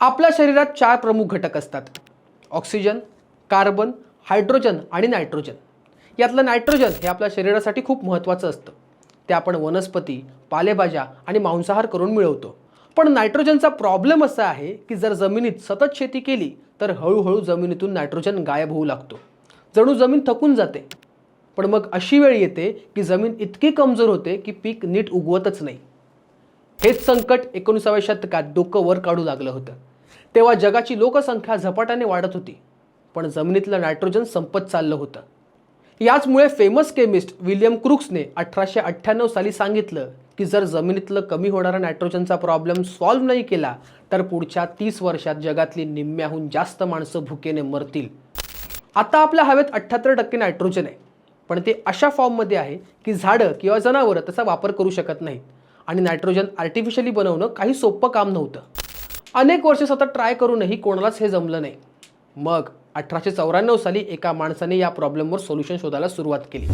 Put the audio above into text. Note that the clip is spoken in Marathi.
आपल्या शरीरात चार प्रमुख घटक असतात. ऑक्सिजन कार्बन हायड्रोजन आणि नायट्रोजन. यातलं नायट्रोजन हे आपल्या शरीरासाठी खूप महत्त्वाचं असतं. ते आपण वनस्पती पालेभाज्या आणि मांसाहार करून मिळवतो. पण नायट्रोजनचा प्रॉब्लेम असा आहे की जर जमिनीत सतत शेती केली तर हळूहळू जमिनीतून नायट्रोजन गायब होऊ लागतो. जणू जमीन थकून जाते. पण मग अशी वेळ येते की जमीन इतकी कमजोर होते की पीक नीट उगवतच नाही. हेच संकट एकोणीसाव्या शतकात डोकं वर काढू लागलं होतं. तेव्हा जगाची लोकसंख्या झपाट्याने वाढत होती पण जमिनीतलं नायट्रोजन संपत चाललं होतं. याचमुळे फेमस केमिस्ट विलियम क्रुक्सने अठराशे अठ्ठ्याण्णव साली सांगितलं की जर जमिनीतलं कमी होणारा नायट्रोजनचा प्रॉब्लेम सॉल्व्ह नाही केला तर पुढच्या तीस वर्षात जगातली निम्म्याहून जास्त माणसं भुकेने मरतील. आता आपल्या हवेत अठ्ठ्याहत्तर टक्के नायट्रोजन आहे पण ते अशा फॉर्ममध्ये आहे की झाडं किंवा जनावरं त्याचा वापर करू शकत नाहीत. आणि नायट्रोजन आर्टिफिशियली बनवणं काही सोपं काम नव्हतं. अनेक वर्ष सतत ट्राय करूनही कोणालाच हे जमलं नाही. मग अठराशे चौऱ्याण्णव साली एका माणसाने या प्रॉब्लेमवर सोल्युशन शोधायला सुरुवात केली.